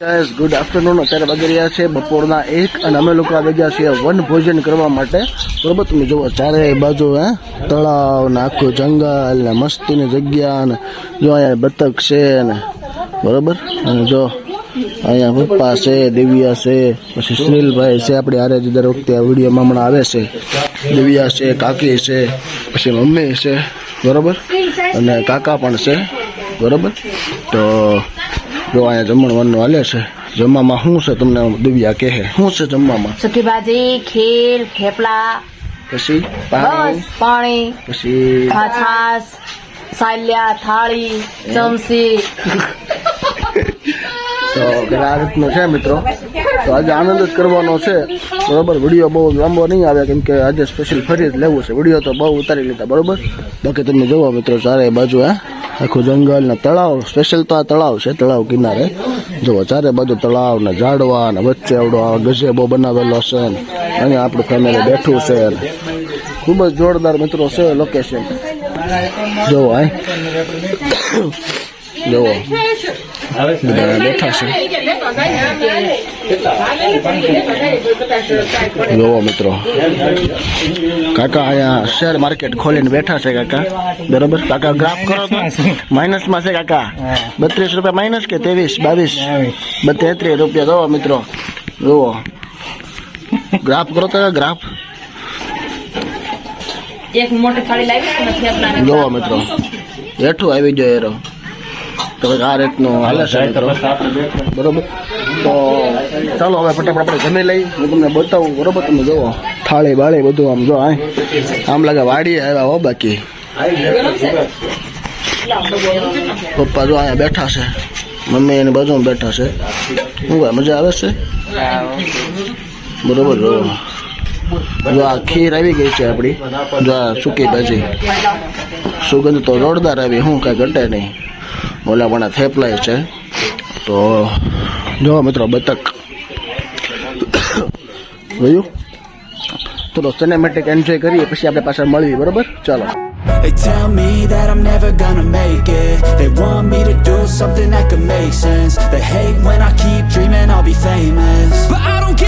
Guys good afternoon અત્યારે વાગી રહ્યા છે બપોરના એક અને અમે લોકો આવી ગયા છીએ વન ભોજન કરવા માટે. બરોબર, તમે જુઓ, ચારે બાજુ, હે, તળાવ ને આખું જંગલ ને મસ્તીની જગ્યા ને જો અહીંયા બતક છે ને, બરોબર? અને જો અહીંયા પપ્પા છે, દિવ્યા છે, પછી સુનિલભાઈ છે, આપણે હારે જ દર વખતે આ વિડીયોમાં હમણાં આવે છે. દિવ્યા છે, કાકી છે, પછી મમ્મી છે, બરોબર? અને કાકા પણ છે, બરોબર? તો જો અહીંયા જમણવાનું હાલે છે. જમવામાં શું છે તમને દિવ્યા કહે? શું છે જમવામાં? સુકી ભાજી ખીર થેપલા. પછી પાણી? પાણી. પછી છાસ સાલ્યા થાળી ચમચી. તો આ રીતનું છે મિત્રો. તો આજે આનંદ જ કરવાનો છે. બરોબર વીડિયો બહુ લાંબો નહીં આવે કેમ કે આજે સ્પેશિયલ ફરી જ લેવું છે. વીડિયો તો બહુ ઉતારી લીધા બરોબર? બાકી તમે જુઓ મિત્રો ચારે બાજુ હે? આખું જંગલ ને તળાવ સ્પેશિયલ તો આ તળાવ છે, તળાવ કિનારે. જુઓ ચારે બાજુ તળાવ ને ઝાડવા ને વચ્ચે આવડો ગજેબો બનાવેલો છે. અહીંયા આપણું ફેમિલી બેઠું છે. ખૂબ જ જોરદાર મિત્રો છે લોકેશન જુઓ બધા બેઠા છે. જોવો મિત્રો. કાકા અહીંયા શેર માર્કેટ ખોલીને બેઠા છે કાકા. બરોબર? કાકા ગ્રાફ કરો તો. માઇનસમાં છે કાકા. બત્રીસ રૂપિયા માઇનસ કે ત્રેવીસ? બાવીસ? તેત્રીસ રૂપિયા. જોવો મિત્રો. જોવો ગ્રાફ કરો તો ગ્રાફ એક મોટી થાળી લાવી જોવો મિત્રો. બેઠું આવી જાય એરો. તો આ રીતનું હાલે છે બરોબર? તો ચાલો હવે ફટાફટ આપણે જમી લઈ. હું તમને બતાવું બરોબર? તમે જુઓ થાળી બાળી બધું આમ જો આમ લાગે વાડીએ આવ્યા હો બાકી. પપ્પા જો અહીંયા બેઠા છે. મમ્મી એની બાજુમાં બેઠા છે. શું ભાઈ મજા આવે છે? બરોબર જો. જો આ ખીર આવી ગઈ છે આપણી. જો આ સૂકી ભાજી. સુગંધ તો જોરદાર આવી હું કાંઈ ઘટે નહીં. ઓલા પણ થેપલાય છે તો જો મિત્રો બતક જોયું થોડો સિનેમેટિક એન્જોય કરીએ પછી આપણે પાછા મળીએ બરોબર ચાલો They tell me that I'm never gonna make it They want me to do something that could make sense They hate when I keep dreaming I'll be famous But I don't give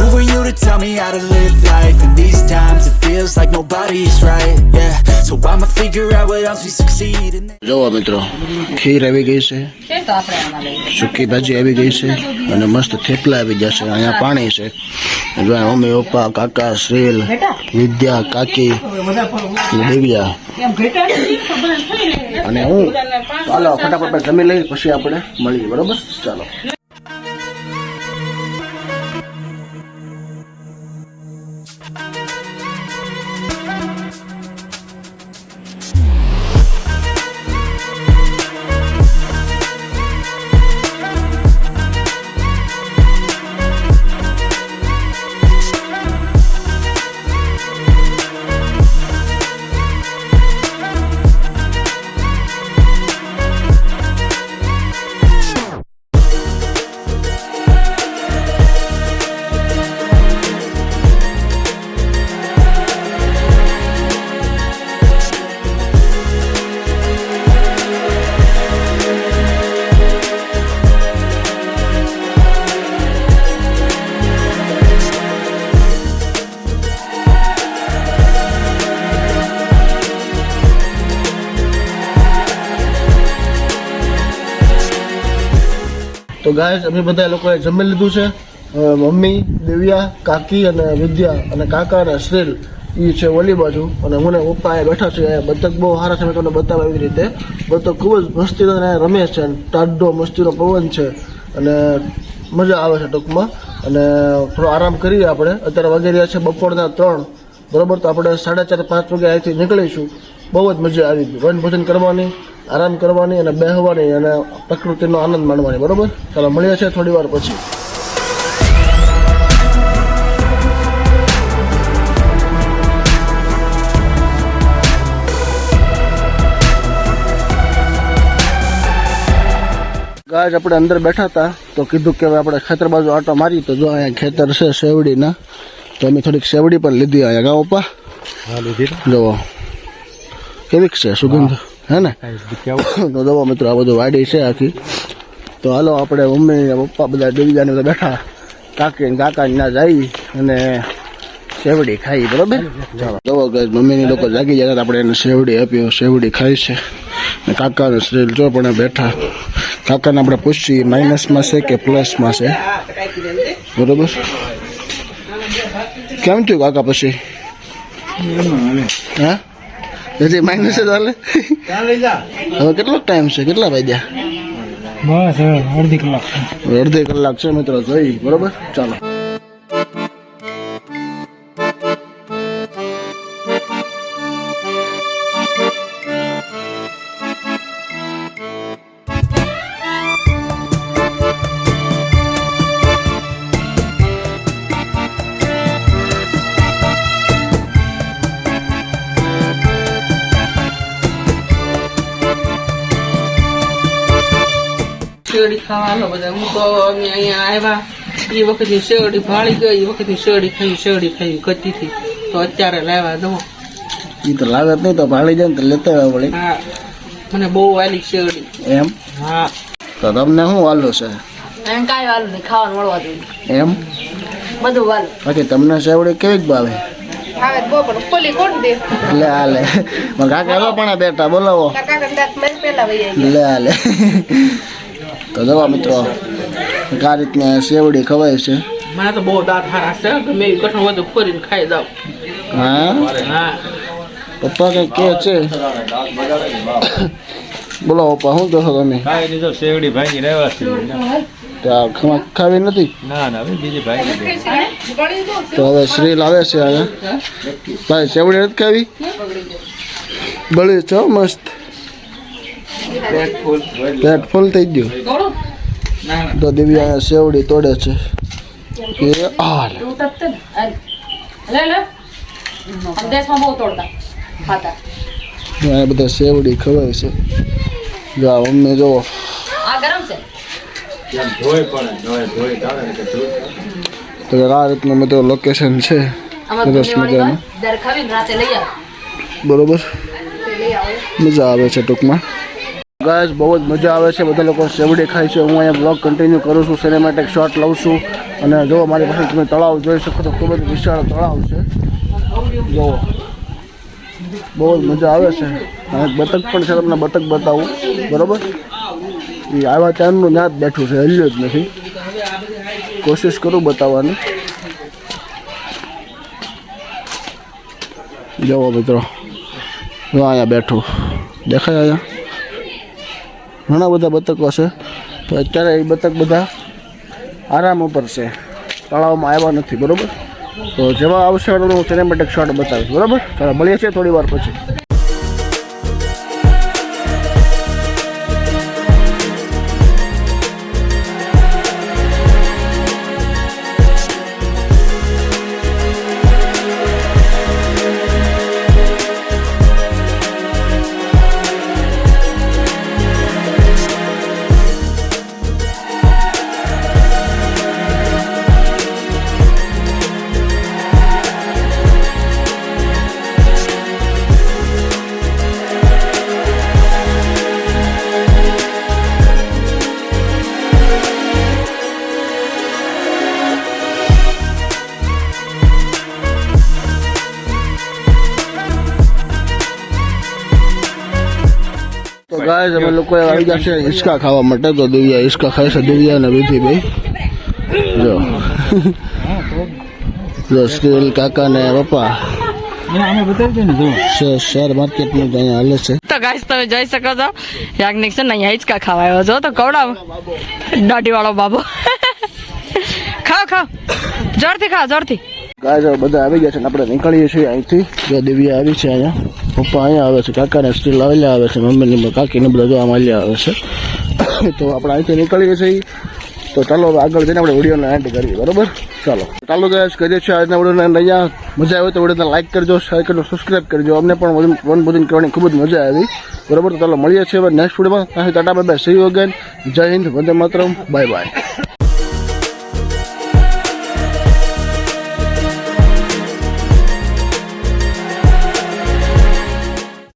Who are you to tell me how to live life? In these times it feels like nobody's right, yeah So I'ma figure out what else we succeed in જોવો મિત્રો ખીર આવી ગઈ છે સૂકી ભાજી આવી ગઈ છે અને મસ્ત થેપલા આવી જશે અહીંયા પાણી છે જો મમ્મી પપ્પા કાકા શ્રીલ વિદ્યા કાકી દિવ્યા અને હું ચાલો ફટાફટ જમી લઈ પછી આપણે મળીએ બરોબર ચાલો તો ગાય અમે બધા લોકોએ જમી લીધું છે. મમ્મી, દિવ્યા, કાકી અને વિદ્યા અને કાકા અને શ્રીલ એ છે ઓલી બાજુ. અને હું ને પપ્પા અહીંયા બેઠા છે બતક બહુ સારા છે, મેં તમને બતાવે એવી રીતે. બતક ખૂબ જ મસ્તીનો રમે છે ટાઢો મસ્તીનો પવન છે. અને મજા આવે છે ટૂંકમાં. અને થોડો આરામ કરીએ આપણે. અત્યારે વાગી રહ્યા છે બપોરના ત્રણ. બરોબર? તો આપણે સાડા ચાર, પાંચ વાગે અહીંથી નીકળીશું. બહુ જ મજા આવી હતી વનભોજન કરવાની આરામ કરવાની અને બેહવાની અને પ્રકૃતિનો આનંદ માણવાની. બરાબર? ચાલો મળીએ છે થોડી વાર પછી. ગાજ આપણે અંદર બેઠા હતા તો કીધું કે આપણે ખેતર બાજુ આટો મારી તો જો અહીંયા ખેતર છે શેવડીના તો અમે થોડીક શેવડી પણ લીધી અહીંયા. ગામ પપ્પા લીધી જુઓ. કેવીક છે સુગંધ હે. ને? તો દવા મિત્રો આ બધું વાડી છે આખી. તો હાલો આપણે મમ્મી ને પપ્પા બધા દેવીજાને બધા બેઠા. કાકી ને કાકા ને જઈ અને શેવડી ખાઈ બરોબર? guys, મમ્મીની લોકો જાગી જાય આપણે એને શેવડી આપ્યો શેવડી ખાઈ છે. ને કાકા ને શ્રીલ જો પણ બેઠા. કાકાને આપણે પૂછીએ માઇનસમાં છે કે પ્લસમાં છે? બરોબર? કેમ થયું કાકા પછી? હા? હજી માઇનસ જ હાલે? હવે કેટલો ટાઈમ છે? કેટલા વાગ્યા? બસ અડધી કલાક અડધી કલાક છે મિત્રો જોઈ બરોબર? ચાલો. શેરડી ખાવા બધા. હું તો અમે અહીંયા આવ્યા. એ વખતની શેરડી ભાળી ગઈ એ વખતની શેરડી ખાઈ શેરડી ખાઈ ગતિથી. તો અત્યારે લાવ્યા દો. એ તો લાગત નહીં તો ભાળી જાય ને તો લેતા આવ્યા વળી. હા. મને બહુ વાલી શેરડી. એમ? હા. તો તમને શું વાલું છે? એમ કાંઈ વાલું નહીં ખાવાનું મળવા જોઈએ. એમ? બધું વાલું. બાકી તમને શેવડી કેવી ભાવે? લે મારા કાકા પણ બેઠા બોલાવો. કાકા પેલા લે હાલે તો દવા મિત્રો આ રીતને સેવડી ખવાય છે. મને તો બહુ દાંત હારા છે ગમે કઠણ વધુ ફરીને ખાઈ દઉં હા? હા. પપ્પા કઈ કે છે? બોલો પપ્પા શું કહો તમે? ખાઈ લીધો શેવડી ભાંગી રહ્યા છે. ખાવી નથી? ના ના બીજી ભાઈ તો હવે શ્રી લાવે છે અહીંયા ભાઈ સેવડી નથી ખાવી? બળી છે મસ્ત. પેટ ફૂલ થઈ ગયું? તો દિવ્યા અહીંયા સેવડી તોડે છે. એ હાલ. અહીંયા બધા સેવડી ખવાય છે. જો આ જોવો આ તો રીતનું બધું લોકેશન છે. સરસ મજાનું બરોબર? મજા આવે છે ટૂંકમાં. ગાય બહુ જ મજા આવે છે. બધા લોકો સેવડી ખાય છે. હું અહીંયા બ્લોગ કન્ટિન્યુ કરું છું. સિનેમેટિક શોટ લઉં છું. અને જો મારી પાસે તમે તળાવ જોઈ શકો તો ખૂબ જ વિશાળ તળાવ છે. જુઓ બહુ જ મજા આવે છે. અને બતક પણ છે. તમને બતક બતાવું. બરોબર? એ આવા ટાઈમનું ત્યાં જ બેઠું છે. હલ્યું જ નથી. કોશિશ કરું બતાવવાની. જુઓ મિત્રો. જો અહીંયા બેઠું. દેખાય અહીંયા? ઘણા બધા બતકો છે. તો અત્યારે એ બતક બધા આરામ ઉપર છે. તળાવમાં આવ્યા નથી, બરાબર? તો જેવા આવશે હું તેને માટે શોટ બતાવીશ, બરાબર? ચાલો મળીએ છીએ થોડી વાર પછી. તો ગાય અમે લોકો આવી જશે હિંચકા ખાવા માટે. તો દિવ્યા હિંચકા ખાય છે, દિવ્યા અને વિધિભાઈ જો. જો સ્ટીલ કાકા ને પપ્પા. ને શેર શેર માર્કેટનું અહીંયા છે. તો ગાઈસ તમે જઈ શકો છો, યાજ્ઞિક છે ને અહીંયા હિંચકા ખાવા આવ્યો છો. તો કવડાવ દાઢી વાળો બાબો. ખાઓ ખાઓ. જોરથી ખાઓ, જોરથી. ગાય બધા આવી ગયા છે આપણે નીકળીએ છીએ અહીંથી. જો દિવ્યા આવી છે અહીંયા. પપ્પા અહીંયા આવે છે, કાકાને સ્ટીલ આવેલા આવે છે, મમ્મીની કાકીને બધા જોવા આવ્યા આવે છે. તો આપણે અહીંથી નીકળીએ છીએ. તો ચાલો આગળ જઈને આપણે વિડીયોને એન્ડ કરીએ, બરોબર? ચાલો. ચાલો ગયા કરીએ છીએ આજના વિડીયોને અહીંયા મજા આવે તો વિડીયોને લાઈક કરજો શેર કરજો સબસ્ક્રાઈબ કરજો. અમને પણ વન ભોજન કરવાની ખૂબ જ મજા આવી. બરોબર? તો ચાલો મળીએ છીએ નેક્સ્ટ વિડીયોમાં. Tata bye bye see again જય હિન્દ, વંદે માતરમ. Bye bye